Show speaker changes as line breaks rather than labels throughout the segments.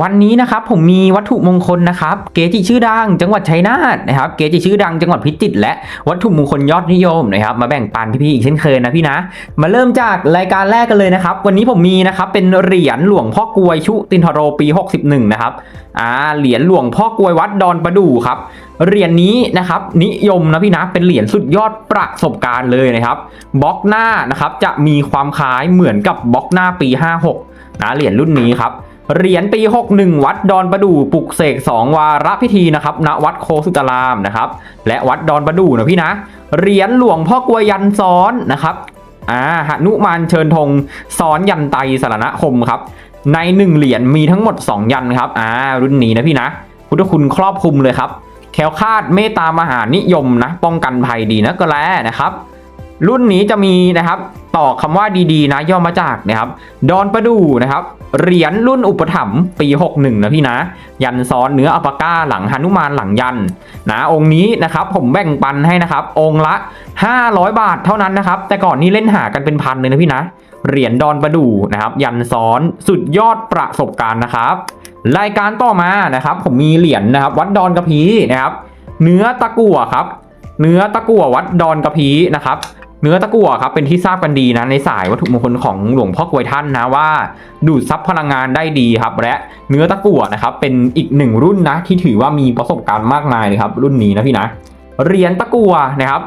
วันนี้นะครับผมมีวัตถุมงคลนะครับ เกจิชื่อดังจังหวัดชัยนาทนะครับเกจิชื่อดังจังหวัดพิจิตรและวัตถุมงคลยอดนิยมนะครับมาแบ่งปันพี่ๆอีกเช่นเคยนะพี่นะ มาเริ่มจากรายการแรกกันเลยนะครับ วันนี้ผมมีนะครับเป็นเหรียญหลวงพ่อกลวยชุตินทโรปี 61 นะครับอ่าเหรียญหลวงพ่อกลวยวัดดอนประดู่ครับเหรียญนี้นะครับนิยมนะพี่นะเป็นเหรียญสุดยอดประสบการณ์เลยนะครับบล็อกหน้านะครับจะมีความคล้ายเหมือนกับบล็อกหน้าปี 56นะเหรียญรุ่นนี้ครับ เหรียญปี 61 วัดดอนประดู่ปลุกเสก 2 วาระพิธีนะครับณวัดโคสุตารามนะครับ และวัดดอนประดู่นะพี่นะ เหรียญหลวงพ่อกลวยยันซ้อนนะครับอ่าหนุมานเชิญธงซ้อนยันไตสารณคมครับ ใน 1 เหรียญมีทั้งหมด 2 ยันครับอ่ารุ่นนี้นะพี่นะ พุทธคุณครอบคลุมเลยครับแควคาดเมตตามหานิยมนะ ป้องกันภัยดีนะก็แล้วนะครับรุ่นนี้จะมีนะครับต่อคำว่าดีๆนะย่อมาจากนะครับ ดอนประดูนะครับ เหรียญรุ่นอุปถัมภ์ปี 61 นะพี่นะ ยันซ้อนเนื้ออัปาก้าหลังหนุมานหลังยันนะองค์นี้นะครับผมแบ่งปันให้นะครับ องค์ละ 500 บาทเท่านั้นนะครับ แต่ก่อนนี้เล่นหากันเป็นพันเลยนะพี่นะ เหรียญดอนประดูนะครับ ยันซ้อนสุดยอดประสบการณ์นะครับ รายการต่อมานะครับ ผมมีเหรียญนะครับ วัดดอนกระพีนะครับ เนื้อตะกั่วครับ เนื้อตะกั่ววัดดอนกระพีนะครับ เนื้อตะกั่วครับเป็นที่ทราบกันดีนะในสายวัตถุมงคลของหลวงพ่อกวยท่านนะว่า ดูดซับพลังงานได้ดีครับ และเนื้อตะกั่วนะครับเป็นอีกหนึ่งรุ่นนะที่ถือว่ามีประสบการณ์มากมายเลยครับ รุ่นนี้นะพี่นะเหรียญตะกั่วนะครับ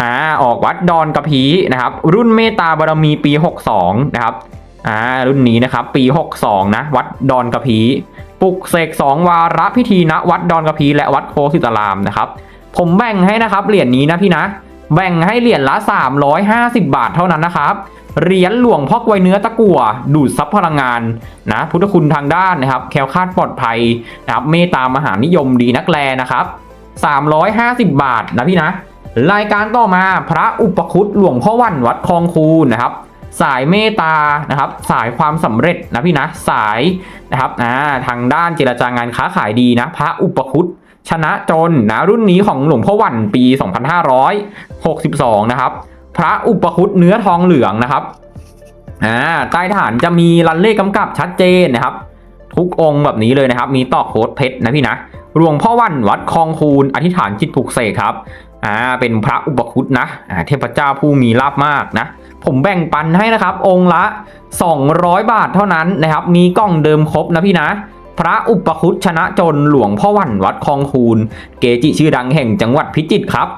อ่าออกวัดดอนกระพีนะครับ รุ่นเมตตาบารมีปี 62 นะครับอ่ารุ่นนี้นะครับปี 62 นะ วัดดอนกระพีปลุกเสก2 วาระพิธีณวัดดอนกระพีและวัดโคสิตารามนะครับ ผมแบ่งให้นะครับเหรียญนี้นะพี่นะ แบ่งให้เหรียญละ 350 บาทเท่านั้นนะครับ เหรียญหลวงพ่อกวยเนื้อตะกั่วดูดซับพลังงานนะพุทธคุณทางด้านนะครับแคล้วคลาดปลอดภัยนะครับเมตตามหานิยมดีนักแลนะครับ 350 บาทนะพี่นะ รายการต่อมาพระอุปคุตหลวงพ่อวันวัดคลองคูนนะครับสายเมตตานะครับ สายความสำเร็จนะพี่นะ สายนะครับอ่าทางด้านเจรจางานค้าขายดีนะ พระอุปคุต ชนะจนนะรุ่นนี้ของหลวงพ่อวันปี 2562 นะครับ พระอุปคุตเนื้อทองเหลืองนะครับอ่าใต้ฐานจะมีรันเลขกำกับชัดเจนนะครับ ทุกองค์แบบนี้เลยนะครับ มีต่อโคดเพชรนะพี่นะหลวงพ่อวันวัดคลองคูนอธิษฐานจิตปลุกเสกครับอ่าเป็นพระอุปคุตนะอ่าเทพเจ้าผู้มีลาภมากนะ ผมแบ่งปันให้นะครับ องค์ละ 200 บาทเท่านั้นนะครับ มีกล้องเดิมครบนะพี่นะ พระอุปคุตชนะจนหลวงพ่อวันวัดคลองคูนเกจิชื่อดังแห่งจังหวัดพิจิตรครับ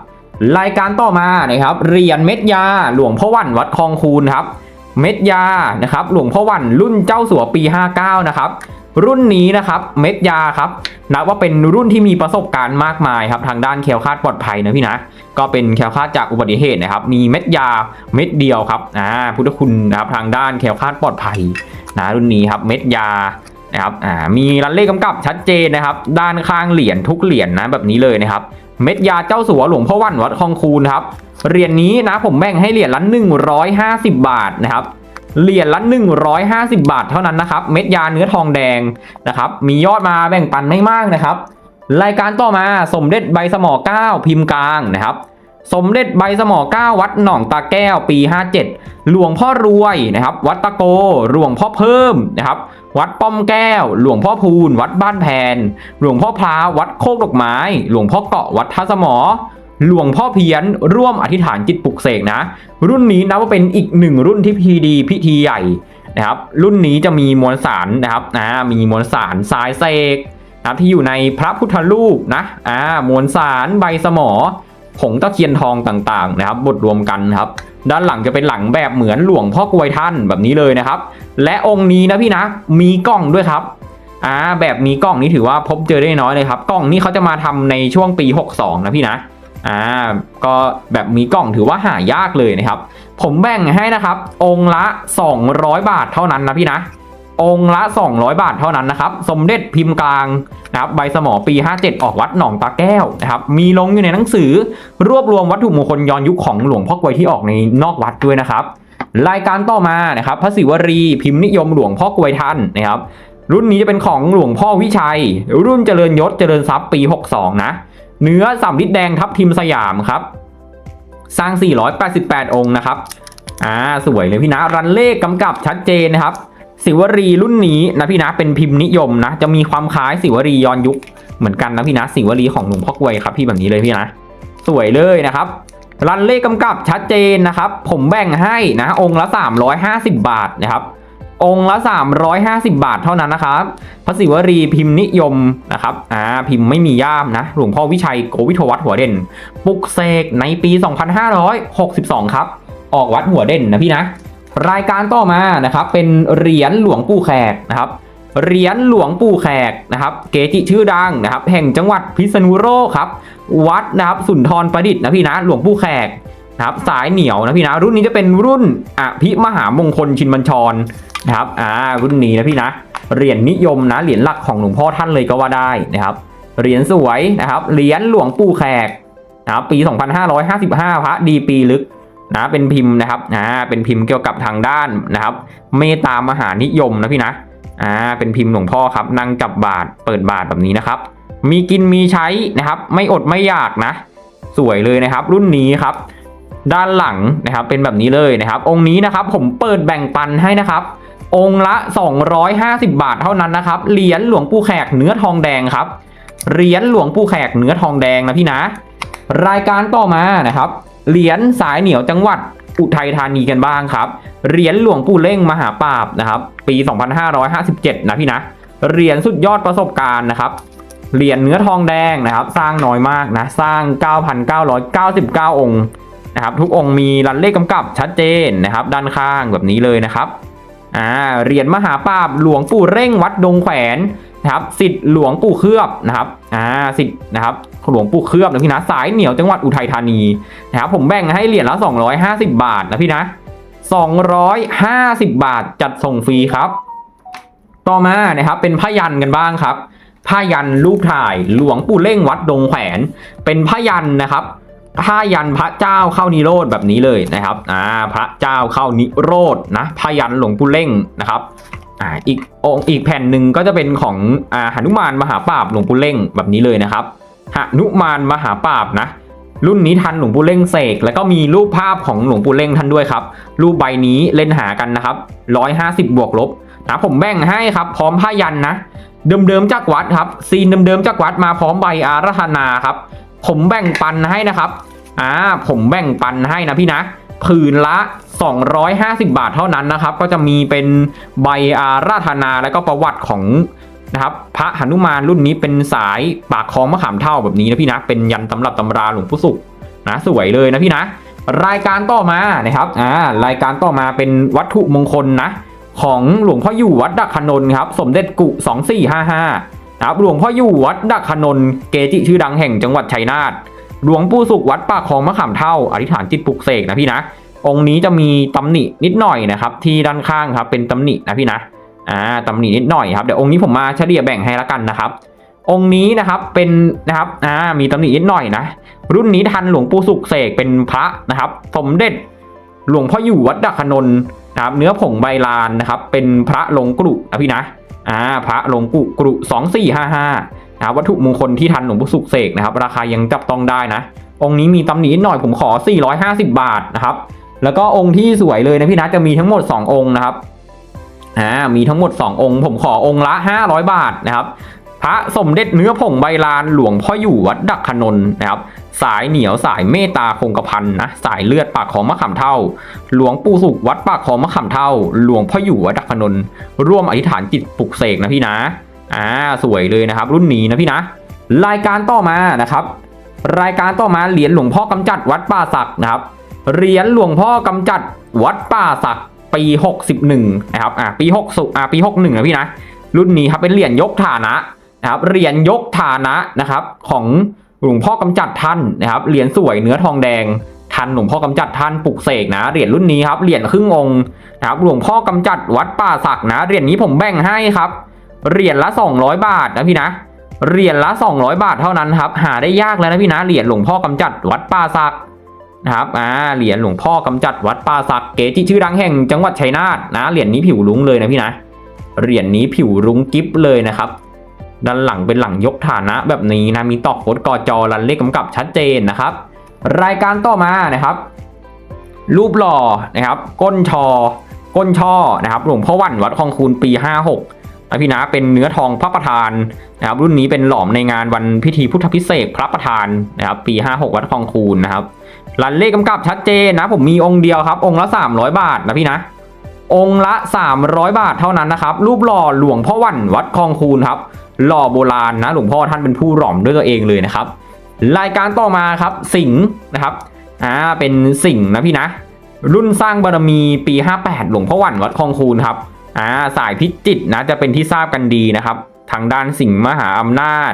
รายการต่อมานะครับเหรียญเม็ดยาหลวงพ่อวันวัดคลองคูนครับ เม็ดยานะครับหลวงพ่อวันรุ่นเจ้าสัวปี 59 นะครับรุ่นนี้นะครับเม็ดยาครับนับว่าเป็นรุ่นที่มีประสบการณ์มากมายครับทางด้านแคลคาดปลอดภัยนะพี่นะก็เป็นแคลคาดจากอุบัติเหตุนะครับ มีเม็ดยาเม็ดเดียวครับอ่าพุทธคุณนะครับทางด้านแคลคาดปลอดภัยนะรุ่นนี้ครับเม็ดยา นะครับอ่ามีรันเลขกำกับชัดเจนนะครับ ด้านข้างเหรียญทุกเหรียญนะแบบนี้เลยนะครับ เม็ดยาเจ้าสัวหลวงพ่อวันวัดคลองคูนครับเหรียญนี้นะผมแบ่งให้เหรียญละ150 บาทนะครับเหรียญละ 150 บาทเท่านั้นนะครับ เม็ดยาเนื้อทองแดงนะครับ มียอดมาแบ่งปันไม่มากนะครับ รายการต่อมาสมเด็จใบสมอ9พิมพ์กลางนะครับ สมเด็จใบสมอ9วัดหนองตาแก้วปี 57 หลวงพ่อรวยนะครับ วัดตะโก หลวงพ่อเพิ่มนะครับ วัดป้อมแก้ว หลวงพ่อพูน วัดบ้านแพน หลวงพ่อพลาวัดโคกดอกไม้ หลวงพ่อเกาะวัดท่าสมอ หลวงพ่อเพียนร่วมอธิษฐานจิตปลุกเสกนะ รุ่นนี้นับว่าเป็นอีกหนึ่งรุ่นที่พิธีดีพิธีใหญ่นะครับ รุ่นนี้จะมีมวลสารนะครับอ่ามีมวลสารทรายเสกนะที่อยู่ในพระพุทธรูปนะอ่ามวลสารใบสมอ ผงตะเคียนทองต่างๆนะครับบดรวมกันครับ ด้านหลังจะเป็นหลังแบบเหมือนหลวงพ่อกวยท่านแบบนี้เลยนะครับ และองค์นี้นะพี่นะมีกล้องด้วยครับอ่าแบบมีกล้องนี้ถือว่าพบเจอได้น้อยเลยครับ กล้องนี้เขาจะมาทำในช่วงปี 62 นะพี่นะอ่าก็แบบมีกล้องถือว่าหายากเลยนะครับ ผมแบ่งให้นะครับ องค์ละ 200 บาทเท่านั้นนะพี่นะ องค์ละ 200 บาทเท่านั้นนะครับ สมเด็จพิมพ์กลางนะครับใบสมอปี 57 ออกวัดหนองตาแก้วนะครับ มีลงอยู่ในหนังสือ รวบรวมวัตถุมงคลย้อนยุคของหลวงพ่อกวยที่ออกในนอกวัดด้วยนะครับ รายการต่อมานะครับพระศิวรีพิมพ์นิยมหลวงพ่อกวยท่านนะครับ รุ่นนี้จะเป็นของหลวงพ่อวิชัย รุ่นเจริญยศเจริญทรัพย์ปี 62 นะ เนื้อสามลิตรแดงทับทิมสยามครับ สร้าง 488 องค์นะครับอ่าสวยเลยพี่นะรันเลขกำกับชัดเจนนะครับ สิวรีรุ่นนี้นะพี่นะเป็นพิมพ์นิยมนะ จะมีความคล้ายสิวรีย้อนยุคเหมือนกันนะพี่นะสิวรีของหลวงพ่อกวยครับพี่แบบนี้เลยพี่นะ สวยเลยนะครับรันเลขกำกับชัดเจนนะครับ ผมแบ่งให้นะองค์ละ 350 บาทนะครับองค์ละ 350 บาทเท่านั้นนะครับพระศิวรีพิมพ์นิยมนะครับอ่าพิมพ์ไม่มีย่ามนะหลวงพ่อวิชัยโกวิทวัฒน์หัวเด่นปลุกเสกในปี 2562 ครับ ออกวัดหัวเด่นนะพี่นะ รายการต่อมานะครับเป็นเหรียญหลวงปู่แขกนะครับเหรียญหลวงปู่แขกนะครับเกจิชื่อดังนะครับแห่งจังหวัดพิษณุโลกครับวัดนะครับสุนทรประดิษฐ์นะพี่นะหลวงปู่แขกนะครับสายเหนียวนะพี่นะรุ่นนี้จะเป็นรุ่นอภิมหามงคลชินบัญชรนะครับอ่ารุ่นนี้นะพี่นะเหรียญนิยมนะเหรียญหลักของหลวงพ่อท่านเลยก็ว่าได้นะครับเหรียญสวยนะครับเหรียญหลวงปู่แขกนะครับปี 2555 พระดีปีลึก นะเป็นพิมพ์นะครับอ่าเป็นพิมพ์เกี่ยวกับทางด้านนะครับ เมตตามหานิยมนะพี่นะอ่าเป็นพิมพ์หลวงพ่อครับนั่งจับบาทเปิดบาทแบบนี้นะครับ มีกินมีใช้นะครับ ไม่อดไม่อยากนะ สวยเลยนะครับ รุ่นนี้ครับ ด้านหลังนะครับเป็นแบบนี้เลยนะครับ องค์นี้นะครับผมเปิดแบ่งปันให้นะครับ องค์ละ 250 บาทเท่านั้นนะครับเหรียญหลวงปู่แขกเนื้อทองแดงครับเหรียญหลวงปู่แขกเนื้อทองแดงนะพี่นะ รายการต่อมานะครับ เหรียญสายเหนียวจังหวัดอุทัยธานีกันบ้างครับ เหรียญหลวงปู่เล่งมหาปราบนะครับ ปี 2557 นะพี่นะ เหรียญสุดยอดประสบการณ์นะครับ เหรียญเนื้อทองแดงนะครับ สร้างน้อยมากนะ สร้าง 9,999 องค์นะครับ ทุกองค์มีรันเลขกำกับชัดเจนนะครับ ด้านข้างแบบนี้เลยนะครับ อ่าเหรียญมหาปราบหลวงปู่เร่งวัดดงแขวนนะครับสิทธิ์หลวงปู่เคลือบนะครับอ่าสิทธิ์นะครับหลวงปู่เคลือบนะพี่นะสายเหนียวจังหวัดอุทัยธานีนะครับผมแบ่งให้เหรียญละ 250 บาทนะพี่นะ 250 บาทจัดส่งฟรีครับ ต่อมานะครับเป็นผ้ายันกันบ้างครับผ้ายันรูปถ่ายหลวงปู่เล่งวัดดงแขวน เป็นผ้ายันนะครับ ผ้ายันพระเจ้าเข้านิโรธแบบนี้เลยนะครับอ่าพระเจ้าเข้านิโรธนะผ้ายันหลวงปู่เล่งนะครับอ่าอีกองอีกแผ่นหนึ่งก็จะเป็นของอ่าหนุมานมหาปราบหลวงปู่เล่งแบบนี้เลยนะครับหนุมานมหาปราบนะรุ่นนี้ทันหลวงปู่เล่งเสกแล้วก็มีรูปภาพของหลวงปู่เล่งท่านด้วยครับรูปใบนี้เล่นหากันนะครับ150 บวกลบนะผมแบ่งให้ครับพร้อมผ้ายันนะเดิมๆจากวัดครับซีนเดิมๆจากวัดมาพร้อมใบอาราธนาครับ ผมแบ่งปันให้นะครับอ่าผมแบ่งปันให้นะพี่นะผืนละ 250 บาทเท่านั้นนะครับ ก็จะมีเป็นใบอาราธนาแล้วก็ประวัติของนะครับพระหนุมานรุ่นนี้เป็นสายปากคลองมะขามเท่าแบบนี้นะพี่นะเป็นยันตำรับตำราหลวงปู่สุขนะสวยเลยนะพี่นะ รายการต่อมานะครับอ่ารายการต่อมาเป็นวัตถุมงคลนะ ของหลวงพ่ออยู่วัดดักขนนครับ สมเด็จกุ 2455 นะครับหลวงพ่ออยู่วัดดักขนนเกจิชื่อดังแห่งจังหวัดชัยนาทหลวงปู่สุขวัดปากคลองมะขามเท่าอธิษฐานจิตปลุกเสกนะพี่นะ องค์นี้จะมีตำหนินิดหน่อยนะครับ ที่ด้านข้างครับเป็นตำหนินะพี่นะอ่าตำหนินิดหน่อยครับเดี๋ยวองค์นี้ผมมาเฉลี่ยแบ่งให้ละกันนะครับ องค์นี้นะครับเป็นนะครับอ่ามีตำหนินิดหน่อยนะรุ่นนี้ทันหลวงปู่สุขเสกเป็นพระนะครับ สมเด็จหลวงพ่ออยู่วัดดักขนนนะครับเนื้อผงใบลานนะครับ เป็นพระลงกรุนะพี่นะ อ่าพระหลวงกุกรุสองสี่ห้าห้านะครับวัตถุมงคลที่ทันหลวงปู่สุขเสกนะครับ ราคายังจับต้องได้นะ องค์นี้มีตำหนิหน่อยผมขอ 450 บาทนะครับ แล้วก็องค์ที่สวยเลยนะพี่นะจะมีทั้งหมด 2 องค์นะครับอ่ามีทั้งหมด 2 องค์ ผมขอองค์ละ 500 บาทนะครับ พระสมเด็จเนื้อผงใบลานหลวงพ่ออยู่วัดดักขนนนะครับ สายเหนียวสายเมตตาคงกระพันนะสายเลือดปากของมะขามเท่า หลวงปู่สุขวัดปากของมะขามเท่า หลวงพ่ออยู่วัดดักขนนร่วมอธิษฐานจิตปลุกเสกนะพี่นะอ่าสวยเลยนะครับ รุ่นนี้นะพี่นะ รายการต่อมานะครับ รายการต่อมาเหรียญหลวงพ่อกำจัดวัดป่าศักนะครับเหรียญหลวงพ่อกำจัดวัดป่าศักปี 61 นะครับอ่าปี6สุอ่าปี 61นะพี่นะรุ่นนี้ครับเป็นเหรียญยกฐานะ นะครับเหรียญยกฐานะนะครับของหลวงพ่อกำจัดท่านนะครับเหรียญสวยเนื้อทองแดงทันหลวงพ่อกำจัดท่านปลุกเสกนะเหรียญรุ่นนี้ครับเหรียญครึ่งองค์นะครับหลวงพ่อกำจัดวัดป่าศักนะเหรียญนี้ผมแบ่งให้ครับเหรียญละ 200 บาทนะพี่นะเหรียญละ 200 บาทเท่านั้นครับหาได้ยากแล้วนะพี่นะเหรียญหลวงพ่อกำจัดวัดป่าศักนะครับอ่าเหรียญหลวงพ่อกำจัดวัดป่าศักเกจิชื่อดังแห่งจังหวัดชัยนาทนะเหรียญนี้ผิวรุ้งเลยนะพี่นะเหรียญนี้ผิวรุ้งกิ๊บเลยนะครับ ด้านหลังเป็นหลังยกฐานะแบบนี้นะมีตอกโคดกอจอรันเลขกำกับชัดเจนนะครับ รายการต่อมานะครับ รูปหล่อนะครับ ก้นชอ ก้นช่อนะครับหลวงพ่อวันวัดคลองคูณปี 56นะพี่นะเป็นเนื้อทองพระประธานนะครับ รุ่นนี้เป็นหลอมในงานวันพิธีพุทธพิเศษพระประธานนะครับ ปี 56 วัดคลองคูณนะครับรันเลขกำกับชัดเจนนะ ผมมีองค์เดียวครับ องค์ละ 300 บาทนะพี่นะ องค์ละ 300 บาทเท่านั้นนะครับ รูปหล่อหลวงพ่อวันวัดคลองคูณครับ หล่อโบราณนะหลวงพ่อท่านเป็นผู้หล่อมด้วยตัวเองเลยนะครับ รายการต่อมาครับสิงห์นะครับอ่าเป็นสิงห์นะพี่นะ รุ่นสร้างบารมีปี 58 หลวงพ่อวันวัดคลองคูณครับอ่าสายพิจิตนะจะเป็นที่ทราบกันดีนะครับ ทางด้านสิงห์มหาอำนาจ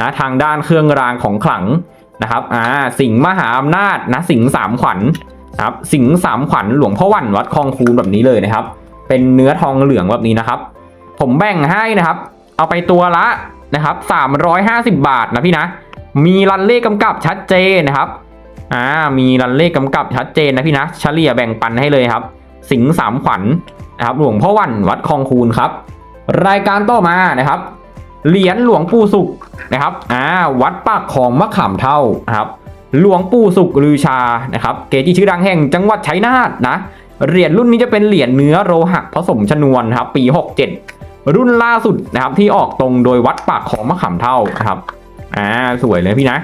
นะทางด้านเครื่องรางของขลังนะครับอ่าสิงห์มหาอำนาจนะสิงห์สามขวัญน ครับสิงสามขวัญหลวงพ่อวันวัดคลองคูณแบบนี้เลยนะครับ เป็นเนื้อทองเหลืองแบบนี้นะครับ ผมแบ่งให้นะครับ เอาไปตัวละนะครับ350บาทนะพี่นะ มีรันเลขกำกับชัดเจนนะครับอ่ามีรันเลขกำกับชัดเจนนะพี่นะเฉลี่ยแบ่งปันให้เลยครับ สิงสามขวัญนะครับ หลวงพ่อวันวัดคลองคูณครับ รายการต่อมานะครับเหรียญหลวงปู่สุขนะครับ อ่า วัดปากของมะขามเท่านะครับ หลวงปู่สุขลือชานะครับเกจิชื่อดังแห่งจังหวัดชัยนาทนะเหรียญรุ่นนี้จะเป็นเหรียญเนื้อโลหะผสมชนวนครับปี 67 รุ่นล่าสุดนะครับที่ออกตรงโดยวัดปากของมะขามเท่านะครับอ่าสวยเลยพี่นะ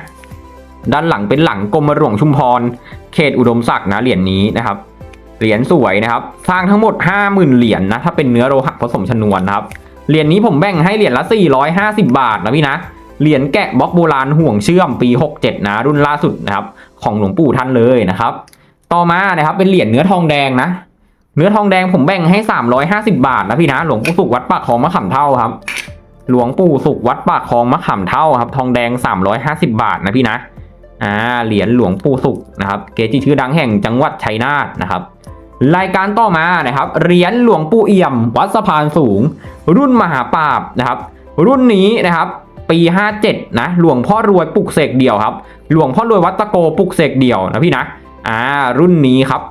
ด้านหลังเป็นหลังกรมหลวงชุมพร เขตอุดมศักดิ์นะเหรียญนี้นะครับเหรียญสวยนะครับ สร้างทั้งหมด 50,000 เหรียญนะถ้าเป็นเนื้อโลหะผสมชนวนนะครับเหรียญนี้ผมแบ่งให้เหรียญละ 450 บาทนะพี่นะ เหรียญแกะบล็อกโบราณห่วงเชื่อมปี 67 นะ รุ่นล่าสุดนะครับ ของหลวงปู่ท่านเลยนะครับ ต่อมานะครับเป็นเหรียญเนื้อทองแดงนะ เนื้อทองแดงผมแบ่งให้ 350 บาทนะพี่นะ หลวงปู่สุขวัดปากคลองมะขามเท่าครับ หลวงปู่สุขวัดปากคลองมะขามเท่าครับ ทองแดง 350 บาทนะพี่นะอ่าเหรียญหลวงปู่สุขนะครับ เกจิชื่อดังแห่งจังหวัดชัยนาทนะครับรายการต่อมานะครับเหรียญหลวงปู่เอี่ยม วัดสะพานสูง รุ่นมหาปราบนะครับ รุ่นนี้นะครับ ปี 57 นะ หลวงพ่อรวยปลุกเสกเดี่ยวครับ หลวงพ่อรวยวัดตะโกปลุกเสกเดี่ยวนะพี่นะอ่ารุ่นนี้ครับ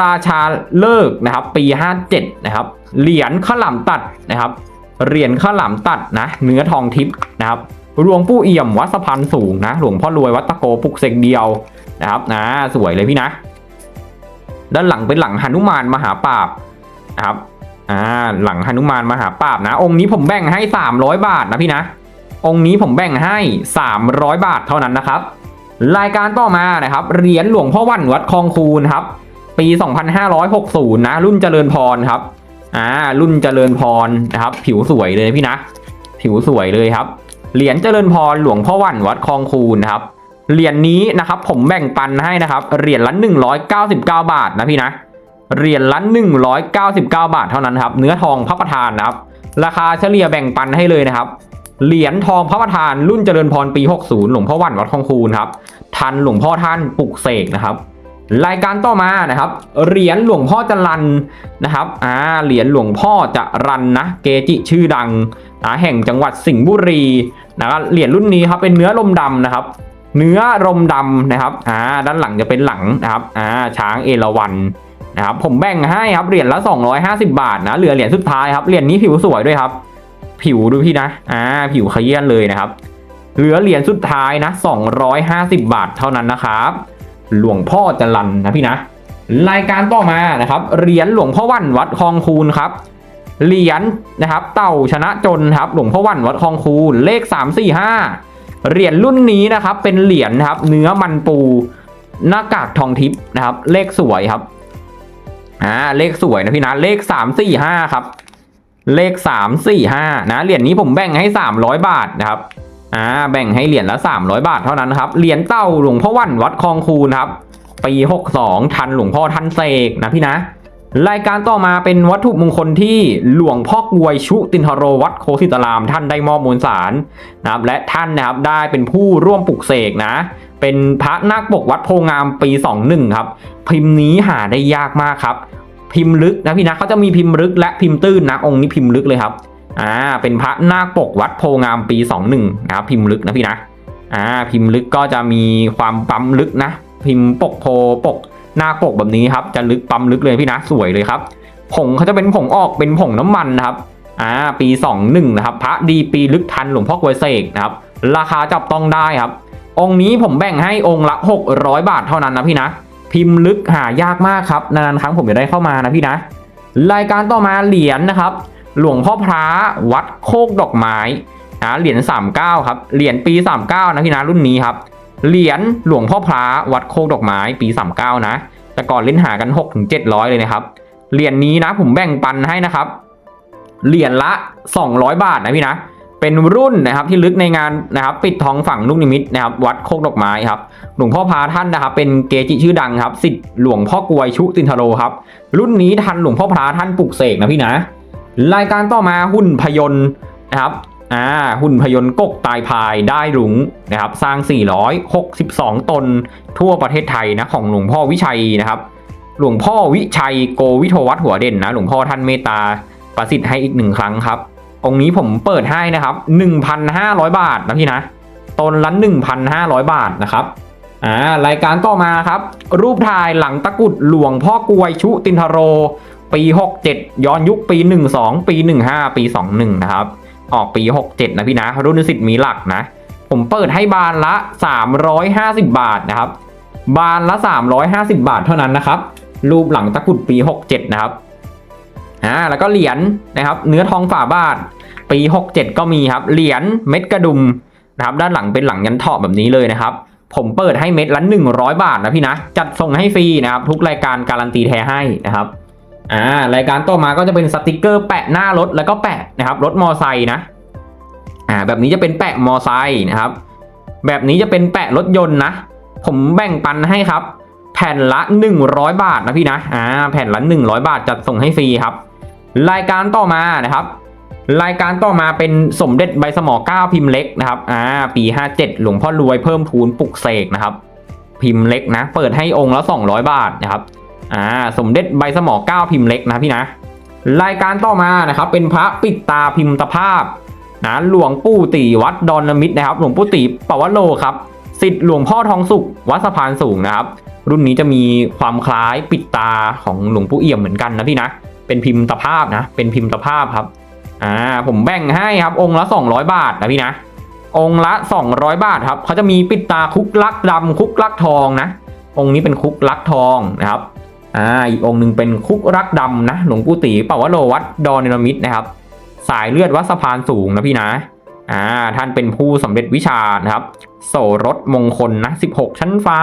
ราชาเลิกนะครับปี 57 นะครับ เหรียญข้าหลามตัดนะครับ เหรียญข้าหลามตัดนะเนื้อทองทิพย์นะครับหลวงปู่เอี่ยมวัดสะพานสูงนะ หลวงพ่อรวยวัดตะโกปลุกเสกเดียวนะครับนะสวยเลยพี่นะ ด้านหลังเป็นหลังหนุมานมหาปราบนะครับอ่าหลังหนุมานมหาปราบนะ องค์นี้ผมแบ่งให้ 300 บาทนะพี่นะ องค์นี้ผมแบ่งให้ 300 บาทเท่านั้นนะครับ รายการต่อมานะครับเหรียญหลวงพ่อวันวัดคลองคูนครับ ปี 2560 นะ รุ่นเจริญพรครับอ่ารุ่นเจริญพรนะครับ ผิวสวยเลยพี่นะ ผิวสวยเลยครับเหรียญเจริญพรหลวงพ่อวันวัดคลองคูนครับเหรียญนี้นะครับผมแบ่งปันให้นะครับเหรียญละ 199 บาทนะพี่นะเหรียญละ 199 บาทเท่านั้นครับ เนื้อทองพระประธานนะครับ ราคาเฉลี่ยแบ่งปันให้เลยนะครับ เหรียญทองพระประธานรุ่นเจริญพรปี 60 หลวงพ่อวันวัดคลองคูนครับ ทันหลวงพ่อท่านปลุกเสกนะครับรายการต่อมานะครับ เหรียญหลวงพ่อจรันนะครับอ่าเหรียญหลวงพ่อจรันนะเกจิชื่อดังนะแห่งจังหวัดสิงห์บุรีนะครับเหรียญรุ่นนี้ครับเป็นเนื้อลมดำนะครับ เนื้อลมดำนะครับอ่าด้านหลังจะเป็นหลังนะครับอ่าช้างเอราวัณนะครับผมแบ่งให้ครับเหรียญละ 250 บาทนะเหลือเหรียญสุดท้ายครับเหรียญนี้ผิวสวยด้วยครับ ผิวดูพี่นะ อ่า ผิวขยี้นเลยนะครับ เหลือเหรียญสุดท้ายนะ 250 บาทเท่านั้นนะครับ หลวงพ่อจรันนะพี่นะ รายการต่อมานะครับ เหรียญหลวงพ่อวันวัดคลองคูนครับ เหรียญนะครับ เต่าชนะจนครับ หลวงพ่อวันวัดคลองคูนเลข 3 4 5 เหรียญรุ่นนี้นะครับ เป็นเหรียญนะครับ เนื้อมันปู หน้ากากทองทิพย์นะครับ เลขสวยครับ อ่า เลขสวยนะพี่นะ เลข 3 4 5 ครับ เลข 3 4 5นะเหรียญนี้ผมแบ่งให้ 300 บาทนะครับอ่าแบ่งให้เหรียญละ 300 บาทเท่านั้นนครับเหรียญเต้าหลวงพ่อวันวัดคลองคูนครับปี62ทันหลวงพ่อท่านเสกนะพี่นะ รายการต่อมาเป็นวัตถุมงคลที่หลวงพ่อกวยชุตินทโรวัดโคสิตราม ท่านได้มอบมวลสารนะครับและท่านนะครับได้เป็นผู้ร่วมปลุกเสกนะ เป็นพระนาคปกวัดโพงามปี 21 ครับ พิมพ์นี้หาได้ยากมากครับ พิมพ์ลึกนะพี่นะเขาจะมีพิมพ์ลึกและพิมพ์ตื้นนะองค์นี้พิมพ์ลึกเลยครับอ่าเป็นพระนาคปกวัดโพงามปี 21นะครับพิมพ์ลึกนะพี่นะอ่าพิมพ์ลึกก็จะมีความปั๊มลึกนะ พิมพ์ปกโพปกหน้าปกแบบนี้ครับจะลึกปั๊มลึกเลยพี่นะสวยเลยครับ ผงเขาจะเป็นผงออกเป็นผงน้ำมันนะครับอ่าปี 21นะครับพระดีปีลึกทันหลวงพ่อกวยเสกนะครับราคาจับต้องได้ครับ องค์นี้ผมแบ่งให้องค์ละ 600 บาทเท่านั้นนะพี่นะ พิมพ์ลึกหายากมากครับนานๆครั้งผมจะได้เข้ามานะพี่นะ รายการต่อมาเหรียญนะครับ หลวงพ่อพระวัดโคกดอกไม้นะเหรียญ39ครับเหรียญปี 39 นะพี่นะรุ่นนี้ครับเหรียญหลวงพ่อพระวัดโคกดอกไม้ปี 39 นะ แต่ก่อนเล่นหากัน6ถึง700 เลยนะครับเหรียญนี้นะผมแบ่งปันให้นะครับเหรียญละ 200 บาทนะพี่นะ เป็นรุ่นนะครับที่ลึกในงานนะครับปิดทองฝั่งลูกนิมิตนะครับวัดโคกดอกไม้ครับหลวงพ่อพาท่านนะครับเป็นเกจิชื่อดังครับสิทธิ์หลวงพ่อกวยชุตินทโรครับรุ่นนี้ทันหลวงพ่อพาท่านปลุกเสกนะพี่นะ รายการต่อมาหุ่นพยนต์นะครับอ่าหุ่นพยนต์กกตายพายได้หลุงนะครับสร้าง 462 ตนทั่วประเทศไทยนะของหลวงพ่อวิชัยนะครับ หลวงพ่อวิชัยโกวิโทวัฒนหัวเด่นนะหลวงพ่อท่านเมตตาประสิทธิ์ให้อีกหนึ่งครั้งครับ องค์นี้ผมเปิดให้นะครับ 1,500 บาทนะพี่นะตนละ1,500 บาทนะครับอ่ารายการต่อมาครับ รูปถ่ายหลังตะกุดหลวงพ่อกวยชุตินทโร ปี 67 ย้อนยุคปี 12 ปี 15 ปี 21 นะครับ ออกปี 67 นะพี่นะ รุ่นนิสิตมีหลักนะ ผมเปิดให้บานละ 350 บาทนะครับ บานละ 350 บาทเท่านั้นนะครับ รูปหลังตะกุดปี 67 นะครับอ่าแล้วก็เหรียญนะครับ เนื้อทองฝ่าบาท ปี 67 ก็มีครับ เหรียญเม็ดกระดุมนะครับด้านหลังเป็นหลังยันเถาะแบบนี้เลยนะครับ ผมเปิดให้เม็ดละ 100 บาทนะพี่นะ จัดส่งให้ฟรีนะครับ ทุกรายการการันตีแท้ให้นะครับอ่ารายการต่อมาก็จะเป็นสติกเกอร์แปะหน้ารถแล้วก็แปะนะครับรถมอไซค์นะอ่าแบบนี้จะเป็นแปะมอไซค์นะครับ แบบนี้จะเป็นแปะรถยนต์นะ ผมแบ่งปันให้ครับ แผ่นละ 100 บาทนะพี่นะอ่าแผ่นละ 100 บาทจัดส่งให้ฟรีครับ รายการต่อมานะครับ รายการต่อมาเป็นสมเด็จใบสมอเก้าพิมพ์เล็กนะครับอ่าปี57หลวงพ่อรวยเพิ่มพูนปลุกเสกนะครับพิมพ์เล็กนะ เปิดให้องค์ละ200บาทนะครับอ่าสมเด็จใบสมอเก้าพิมพ์เล็กนะพี่นะ รายการต่อมานะครับเป็นพระปิดตาพิมพ์ตภาพนะหลวงปู่ตีวัดดอนละมิตรนะครับ หลวงปู่ตีปวโรครับสิทธิ์หลวงพ่อทองสุขวัดสะพานสูงนะครับ รุ่นนี้จะมีความคล้ายปิดตาของหลวงปู่เอี่ยมเหมือนกันนะพี่นะเป็นพิมพ์ตภาพนะเป็นพิมพ์ตภาพครับ อ่าผมแบ่งให้ครับ องค์ละ 200 บาทนะพี่นะ องค์ละ 200 บาทครับเขาจะมีปิดตาคุกลักดำคุกลักทองนะ องค์นี้เป็นคุกลักทองนะครับอ่าอีกองค์หนึ่งเป็นคุกรักดำนะหลวงปู่ตีปวโรวัดดอนเนรมิตนะครับ สายเลือดวัดสะพานสูงนะพี่นะอ่าท่านเป็นผู้สำเร็จวิชานะครับ โสรถมงคลนะ 16 ชั้นฟ้า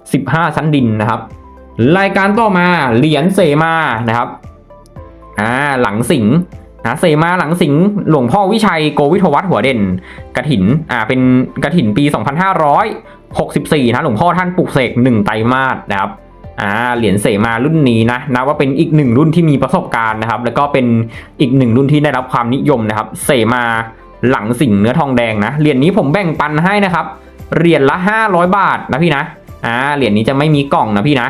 15 ชั้นดินนะครับ รายการต่อมาเหรียญเสมานะครับอ่าหลังสิงห์ นะเสมาหลังสิงหลวงพ่อวิชัยโกวิทวัฒน์หัวเด่นกระถินอ่าเป็นกระถินปี 2564 นะหลวงพ่อท่านปลุกเสกหนึ่งไตรมาสนะครับอ่าเหรียญเสมารุ่นนี้นะนับว่าเป็นอีกหนึ่งรุ่นที่มีประสบการณ์นะครับ แล้วก็เป็นอีกหนึ่งรุ่นที่ได้รับความนิยมนะครับ เสมาหลังสิงเนื้อทองแดงนะเหรียญนี้ผมแบ่งปันให้นะครับเหรียญละ 500 บาทนะพี่นะอ่าเหรียญนี้จะไม่มีกล่องนะพี่นะ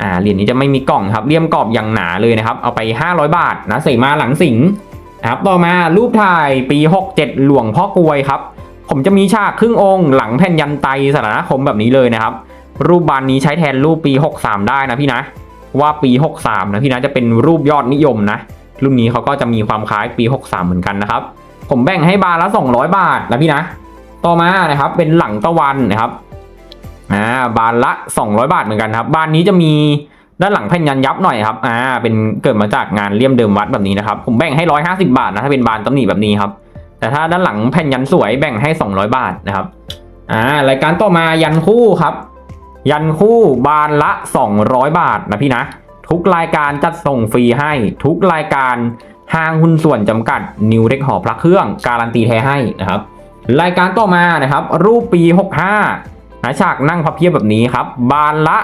อ่าเหรียญนี้จะไม่มีกล่องครับเลี่ยมกรอบอย่างหนาเลยนะครับ เอาไป 500 บาทนะเสมาหลังสิงนะครับต่อมารูปถ่ายปี 67 หลวงพ่อกวยครับ ผมจะมีฉากครึ่งองค์หลังแผ่นยันไตสถานคมแบบนี้เลยนะครับ รูปบานนี้ใช้แทนรูปปี 63 ได้นะพี่นะ ว่าปี 63 นะพี่นะจะเป็นรูปยอดนิยมนะรุ่นนี้เขาก็จะมีความคล้ายปี 63 เหมือนกันนะครับ ผมแบ่งให้บานละ 200 บาทนะพี่นะ ต่อมานะครับเป็นหลังตะวันนะครับ อ่าบานละ 200 บาทเหมือนกันครับ บานนี้จะมีด้านหลังแผ่นยันยับหน่อยครับ อ่า เป็นเกิดมาจากงานเลี่ยมเดิมวัดแบบนี้นะครับ ผมแบ่งให้ 150 บาทนะ ถ้าเป็นบานตำหนิแบบนี้ครับ แต่ถ้าด้านหลังแผ่นยันสวยแบ่งให้ 200 บาทนะครับ อ่า รายการต่อมายันคู่ครับ ยันคู่บานละ 200 บาทนะพี่นะ ทุกรายการจัดส่งฟรีให้ ทุกรายการห้างหุ้นส่วนจำกัดนิวเด็กหอพระเครื่อง การันตีแท้ให้นะครับ รายการต่อมานะครับ รูปปี 65 นะฉากนั่งพับเพียบแบบนี้ครับ บานละ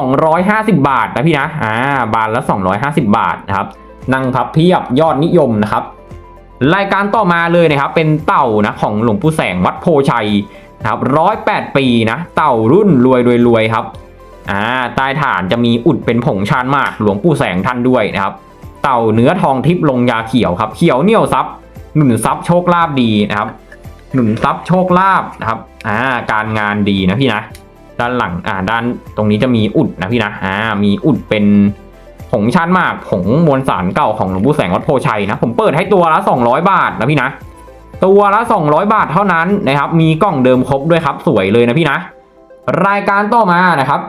250 บาทนะพี่นะอ่าบานละ 250 บาทนะครับนั่งพับเพียบยอดนิยมนะครับ รายการต่อมาเลยนะครับ เป็นเต่านะของหลวงปู่แสงวัดโพชัยนะครับร้อยแปดปีนะ เต่ารุ่นรวยรวยรวยครับอ่าใต้ฐานจะมีอุดเป็นผงชานมากหลวงปู่แสงท่านด้วยนะครับ เต่าเนื้อทองทิพย์ลงยาเขียวครับ เขียวเหนียวซับหนุนซับโชคลาภดีนะครับ หนุนซับโชคลาภนะครับอ่าการงานดีนะพี่นะ ด้านหลังอ่าด้านตรงนี้จะมีอุดนะพี่นะอ่ามีอุดเป็นผงชานมากผงมวลสารเก่าของหลวงปู่แสงวัดโพชัยนะ ผมเปิดให้ตัวละ 200 บาทนะพี่นะ ตัวละ 200 บาทเท่านั้นนะครับ มีกล่องเดิมครบด้วยครับ สวยเลยนะพี่นะ รายการต่อมานะครับ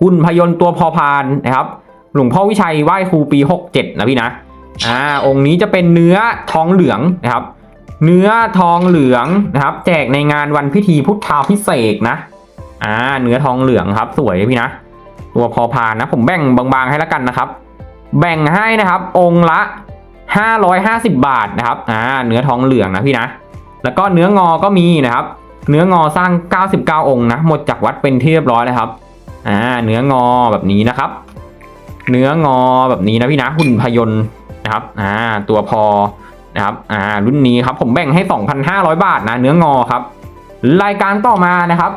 หุ่นพยนต์ตัวพอพานนะครับ หลวงพ่อวิชัยไหว้ครูปี 67 นะพี่นะ อ่า องค์นี้จะเป็นเนื้อทองเหลืองนะครับ เนื้อทองเหลืองนะครับ แจกในงานวันพิธีพุทธาพิเศษนะอ่าเนื้อทองเหลืองครับ สวยพี่นะ ตัวพอพานนะ ผมแบ่งบางๆให้แล้วกันนะครับ แบ่งให้นะครับ องค์ละ 550 บาทนะครับอ่าเนื้อทองเหลืองนะพี่นะ แล้วก็เนื้องอก็มีนะครับ เนื้องอสร้าง 99 องค์นะหมดจากวัดเป็นที่เรียบร้อยแล้วครับอ่าเนื้องอแบบนี้นะครับ เนื้องอแบบนี้นะพี่นะหุ่นพยนต์นะครับอ่าตัวพอ นะครับอ่ารุ่นนี้ครับผมแบ่งให้ 2,500 บาทนะเนื้องอครับ รายการต่อมานะครับ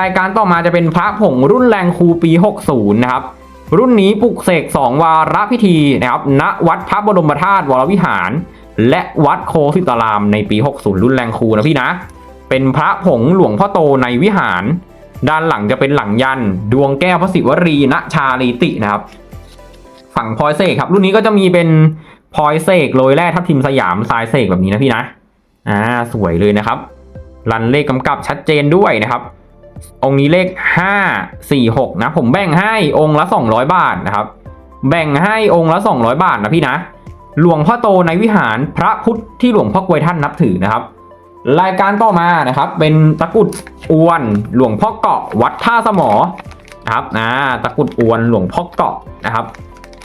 รายการต่อมาจะเป็นพระผงรุ่นแรงครูปี 60 นะครับ รุ่นนี้ปลุกเสก 2 วาระพิธีนะครับณวัดพระบรมธาตุวรวิหาร และวัดโคสิตารามในปี 60 รุ่นแรงครูนะพี่นะ เป็นพระผงหลวงพ่อโตในวิหาร ด้านหลังจะเป็นหลังยัน ดวงแก้วพระศิวรีณชาลีตินะครับ ฝั่งพลอยเสกครับ รุ่นนี้ก็จะมีเป็น พลอยเสกโรยแร่ทับทิมสยามทรายเสกแบบนี้นะพี่นะอ่าสวยเลยนะครับ รันเลขกำกับชัดเจนด้วยนะครับ องค์นี้เลข 5 4 6 นะ ผมแบ่งให้องค์ละ 200 บาทนะครับ แบ่งให้องค์ละ 200 บาทนะพี่นะ หลวงพ่อโตในวิหารพระพุทธที่หลวงพ่อกวยท่านนับถือนะครับ รายการต่อมานะครับ เป็นตะกุดอวนหลวงพ่อเกาะวัดท่าสมอนะครับอ่าตะกุดอวนหลวงพ่อเกาะนะครับ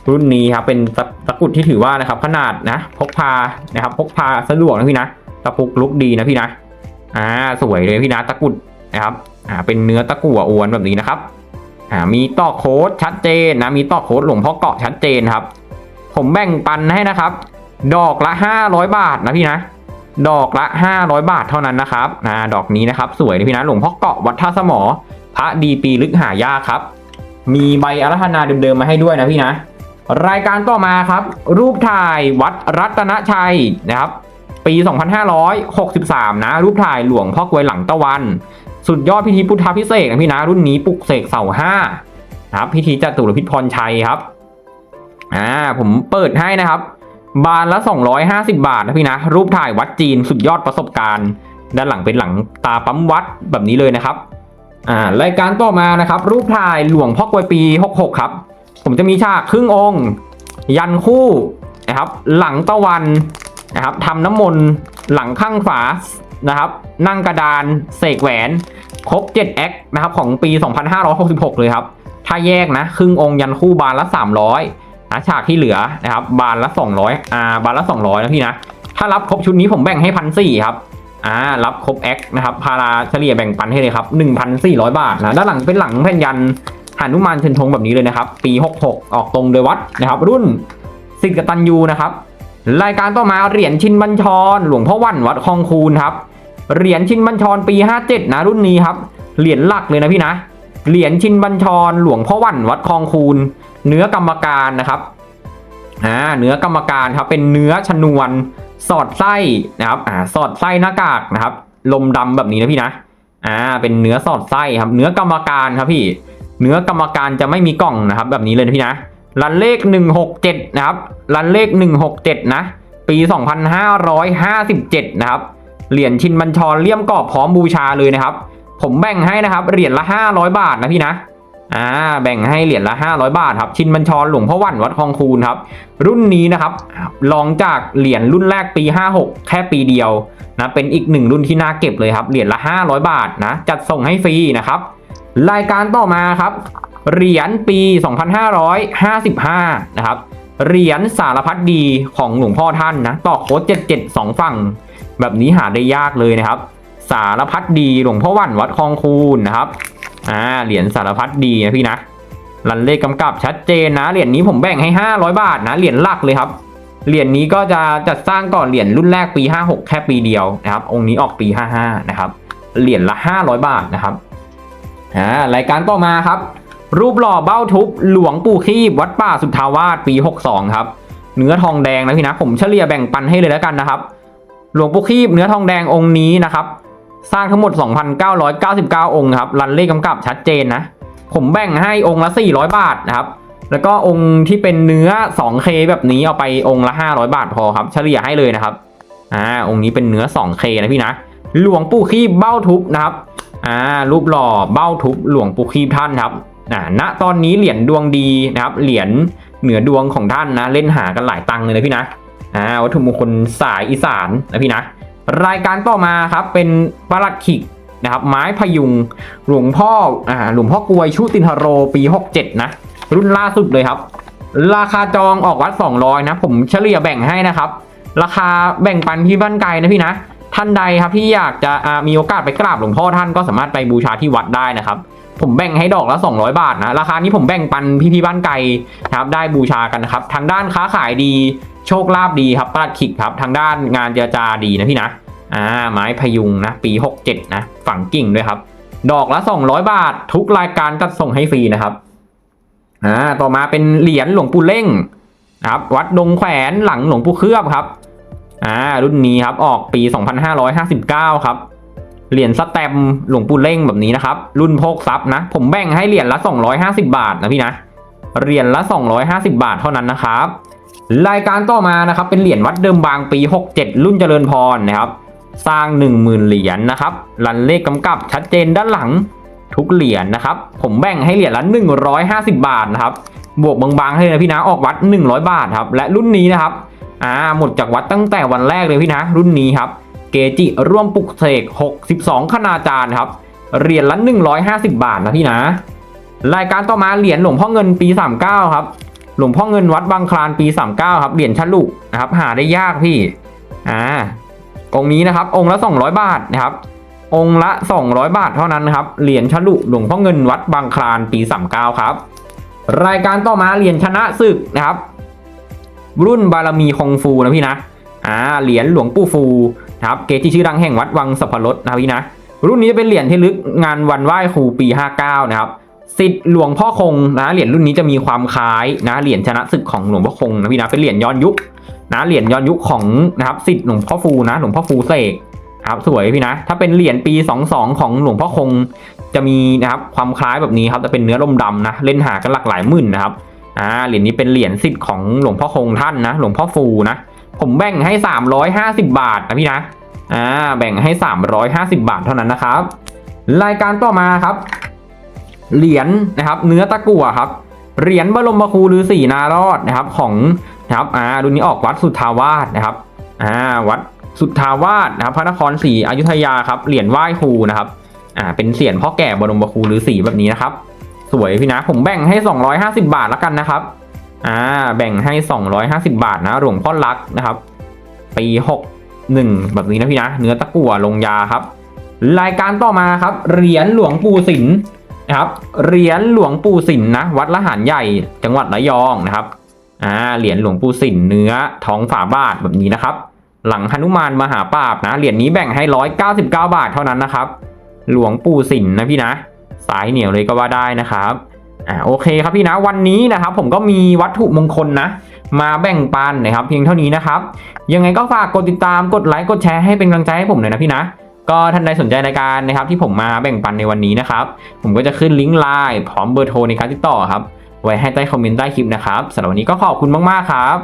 รุ่นนี้ครับเป็นตะตะกรุดที่ถือว่านะครับ ขนาดนะพกพานะครับพกพาสะดวกนะพี่นะตะปุกลุกดีนะพี่นะอ่าสวยเลยพี่นะตะกรุดนะครับอ่าเป็นเนื้อตะกั่วอวนแบบนี้นะครับอ่ามีต่อโค้ดชัดเจนนะมีต่อโค้ดหลวงพ่อเกาะชัดเจนครับ ผมแบ่งปันให้นะครับ ดอกละ 500 บาทนะพี่นะดอกละ 500 บาทเท่านั้นนะครับนะดอกนี้นะครับ สวยเลยพี่นะหลวงพ่อเกาะวัดท่าสมอ พระดีปีลึกหายากครับ มีใบอารัธนาเดิมๆมาให้ด้วยนะพี่นะ รายการต่อมาครับ รูปถ่ายวัดรัตนชัยนะครับ ปี 2563 นะ รูปถ่ายหลวงพ่อกวยหลังตะวัน สุดยอดพิธีพุทธพิเศษนะพี่นะ รุ่นนี้ปลุกเสกเสาห้านะครับ พิธีจตุรพิธพรชัยครับอ่าผมเปิดให้นะครับ บานละ 250 บาทนะพี่นะ รูปถ่ายวัดจีนสุดยอดประสบการณ์ ด้านหลังเป็นหลังตาปั๊มวัดแบบนี้เลยนะครับอ่ารายการต่อมานะครับ รูปถ่ายหลวงพ่อกวยปี 66 ครับ ผมจะมีฉากครึ่งองค์ ยันคู่นะครับ หลังตะวันนะครับทำน้ำมนต์หลังข้างฝานะครับ นั่งกระดานเสกแหวน ครบ7แอคนะครับ ของปี 2566 เลยครับ ถ้าแยกนะ ครึ่งองค์ยันคู่บานละ 300นะฉากที่เหลือนะครับ บานละ 200อ่าบานละ 200 นะพี่นะ ถ้ารับครบชุดนี้ผมแบ่งให้พันสี่ครับอ่ารับครบแอคนะครับ พาราเฉลี่ยแบ่งปันให้เลยครับ 1,400 บาทนะ ด้านหลังเป็นหลังแผ่นยัน หานุมานเชิญธงแบบนี้เลยนะครับ ปี 66 ออกตรงโดยวัดนะครับ รุ่นสิทธิ์กตัญญูนะครับ รายการต่อมาเหรียญชินบัญชร หลวงพ่อวันวัดคลองคูนครับ เหรียญชินบัญชรปี 57 นะรุ่นนี้ครับ เหรียญหลักเลยนะพี่นะ เหรียญชินบัญชร หลวงพ่อวันวัดคลองคูน เนื้อกรรมการนะครับ อ่า เนื้อกรรมการครับ เป็นเนื้อชนวน สอดไส้นะครับ อ่า สอดไส้หน้ากากนะครับ ลมดำแบบนี้นะพี่นะ อ่า เป็นเนื้อสอดไส้ครับ เนื้อกรรมการครับพี่ เนื้อกรรมการจะไม่มีกล่องนะครับ แบบนี้เลยนะพี่นะรันเลข 167 นะครับรันเลข 167 นะ ปี 2557 นะครับ เหรียญชินบัญชรเลี่ยมกรอบพร้อมบูชาเลยนะครับ ผมแบ่งให้นะครับ เหรียญละ 500 บาทนะพี่นะ อ่า แบ่งให้เหรียญละ 500 บาทครับ ชินบัญชรหลวงพ่อวันวัดคลองคูนครับ รุ่นนี้นะครับลองจากเหรียญรุ่นแรกปี 56 แค่ปีเดียวนะ เป็นอีกหนึ่งรุ่นที่น่าเก็บเลยครับ เหรียญละ 500 บาทนะ จัดส่งให้ฟรีนะครับ รายการต่อมาครับ เหรียญปี 2555 นะครับ เหรียญสารพัดดีของหลวงพ่อท่านนะต่อโค้ด77 2 ฝั่ง แบบนี้หาได้ยากเลยนะครับ สารพัดดีหลวงพ่อวันวัดคลองคูนนะครับอ่าเหรียญสารพัดดีนะพี่นะรันเลขกำกับชัดเจนนะเหรียญนี้ผมแบ่งให้ 500 บาทนะเหรียญหลักเลยครับเหรียญนี้ก็จะจัดสร้างก่อนเหรียญรุ่นแรกปี 56 แค่ปีเดียวนะครับ องค์นี้ออกปี 55 นะครับ เหรียญละ 500 บาทนะครับ อ่ารายการต่อมาครับ รูปหล่อเบ้าทุบหลวงปู่คีบวัดป่าสุทธาวาสปี 62 ครับเนื้อทองแดงนะพี่นะผมเฉลี่ยแบ่งปันให้เลยแล้วกันนะครับ หลวงปู่คีบเนื้อทองแดงองค์นี้นะครับ สร้างทั้งหมด 2,999 องค์ครับรันเลขกำกับชัดเจนนะ ผมแบ่งให้องค์ละ 400 บาทนะครับแล้วก็องค์ที่เป็นเนื้อ 2K แบบนี้เอาไปองค์ละ 500 บาทพอครับ เฉลี่ยให้เลยนะครับอ่าองค์นี้เป็นเนื้อ 2K นะพี่นะ หลวงปู่คีบเบ้าทุบนะครับ อ่ารูปหล่อเบ้าทุบหลวงปู่คีบท่านครับอ่าณตอนนี้เหรียญดวงดีนะครับ เหรียญเหนือดวงของท่านนะ เล่นหากันหลายตังค์เลยนะพี่นะอ่าวัตถุมงคลสายอีสานนะพี่นะ รายการต่อมาครับเป็นประหลัดขิกนะครับ ไม้พยุงหลวงพ่ออ่าหลวงพ่อกลวยชุตินทโรปี 67 นะ รุ่นล่าสุดเลยครับ ราคาจองออกวัด 200 นะ ผมเฉลี่ยแบ่งให้นะครับ ราคาแบ่งปันพี่บ้านไกลนะพี่นะ ท่านใดครับที่อยากจะมีโอกาสไปกราบหลวงพ่อท่านก็สามารถไปบูชาที่วัดได้นะครับ ผมแบ่งให้ดอกละ 200 บาทนะราคานี้ผมแบ่งปันพี่ๆบ้านไกลนะครับได้บูชากันนะครับ ทางด้านค้าขายดีโชคลาภดีครับปัดขิกครับ ทางด้านงานเจรจาดีนะพี่นะอ่าไม้พยุงนะปี 67 นะฝังกิ่งด้วยครับ ดอกละ 200 บาท ทุกรายการจัดส่งให้ฟรีนะครับอ่าต่อมาเป็นเหรียญหลวงปู่เล่งนะครับวัดดงแขวนหลังหลวงปู่เคลือบครับ อ่ารุ่นนี้ครับออกปี 2559 ครับเหรียญสแตมหลวงปู่เล่งแบบนี้นะครับ รุ่นโพกทรัพย์นะ ผมแบ่งให้เหรียญละ 250 บาทนะพี่นะเหรียญละ 250 บาทเท่านั้นนะครับ รายการต่อมานะครับ เป็นเหรียญวัดเดิมบางปี 67 รุ่นเจริญพรนะครับ สร้าง 10,000 เหรียญนะครับรันเลขกำกับชัดเจนด้านหลังทุกเหรียญนะครับ ผมแบ่งให้เหรียญละ 150 บาทนะครับ บวกบางๆให้เลยนะพี่นะออกวัด 100 บาทครับและรุ่นนี้นะครับ อ่าหมดจากวัดตั้งแต่วันแรกเลยพี่นะ รุ่นนี้ครับ เกจิร่วมปลุกเสก62 คณาจารย์ครับเหรียญละ150 บาทนะพี่นะ รายการต่อมาเหรียญหลวงพ่อเงินปี 39 ครับ หลวงพ่อเงินวัดบางคลานปี 39 ครับ เหรียญฉลุนะครับ หาได้ยากพี่ อ่า องค์นี้นะครับ องค์ละ 200 บาทนะครับ องค์ละ 200 บาทเท่านั้นครับ เหรียญฉลุหลวงพ่อเงินวัดบางคลานปี 39 ครับ รายการต่อมาเหรียญชนะศึกนะครับ รุ่นบารมีคงฟูนะพี่นะอ่าเหรียญหลวงปู่ฟูนะครับเกจิชื่อดังแห่งวัดวังสัพพรสนะพี่นะ รุ่นนี้จะเป็นเหรียญที่ลึกงานวันไหว้ครูปี 59 นะครับสิทธิ์หลวงพ่อคงนะเหรียญรุ่นนี้จะมีความคล้ายนะเหรียญชนะศึกของหลวงพ่อคงนะพี่นะเป็นเหรียญย้อนยุคนะเหรียญย้อนยุคของนะครับสิทธิ์หลวงพ่อฟูนะหลวงพ่อฟูเสกครับสวยพี่นะ ถ้าเป็นเหรียญปี 22 ของหลวงพ่อคงจะมีนะครับความคล้ายแบบนี้ครับจะเป็นเนื้อลมดำนะเล่นหากันหลากหลายหมื่นนะครับ อ่าเหรียญนี้เป็นเหรียญสิทธิ์ของหลวงพ่อคงท่านนะ หลวงพ่อฟูนะ ผมแบ่งให้ 350 บาทนะพี่นะอ่าแบ่งให้ 350 บาทเท่านั้นนะครับ รายการต่อมาครับ เหรียญนะครับ เนื้อตะกั่วครับเหรียญบรมครูฤาษีนารอดนะครับของนะครับอ่ารุ่นนี้ออกวัดสุทธาวาสนะครับอ่าวัดสุทธาวาสนะครับ พระนครศรีอยุธยาครับเหรียญไหว้ครูนะครับอ่าเป็นเสียนพ่อแก่บรมครูฤาษีแบบนี้นะครับ สวยพี่นะ ผมแบ่งให้ 250 บาทแล้วกันนะครับ อ่า แบ่งให้ 250 บาทนะหลวงพ่อรักนะครับ ปี61แบบนี้นะพี่นะ เนื้อตะกั่วลงยาครับ รายการต่อมาครับ เหรียญหลวงปู่สินนะครับ เหรียญหลวงปู่สินนะ วัดละหารใหญ่ จังหวัดระยองนะครับ อ่า เหรียญหลวงปู่สินเนื้อท้องฝาบาทแบบนี้นะครับ หลังหนุมานมหาปราบนะ เหรียญนี้แบ่งให้ 199 บาทเท่านั้นนะครับ หลวงปู่สินนะพี่นะ สายเหนียวเลยก็ว่าได้นะครับอ่าโอเคครับพี่นะวันนี้นะครับ ผมก็มีวัตถุมงคลนะ มาแบ่งปันนะครับ เพียงเท่านี้นะครับ ยังไงก็ฝากกดติดตามกดไลค์กดแชร์ให้เป็นกำลังใจให้ผมหน่อยนะพี่นะก็ท่านใดสนใจรายการนะครับที่ผมมาแบ่งปันในวันนี้นะครับ ผมก็จะขึ้นลิงก์ไลน์พร้อมเบอร์โทรในการติดต่อครับ ไว้ให้ใต้คอมเมนต์ใต้คลิปนะครับสำหรับวันนี้ก็ขอบคุณมากๆครับ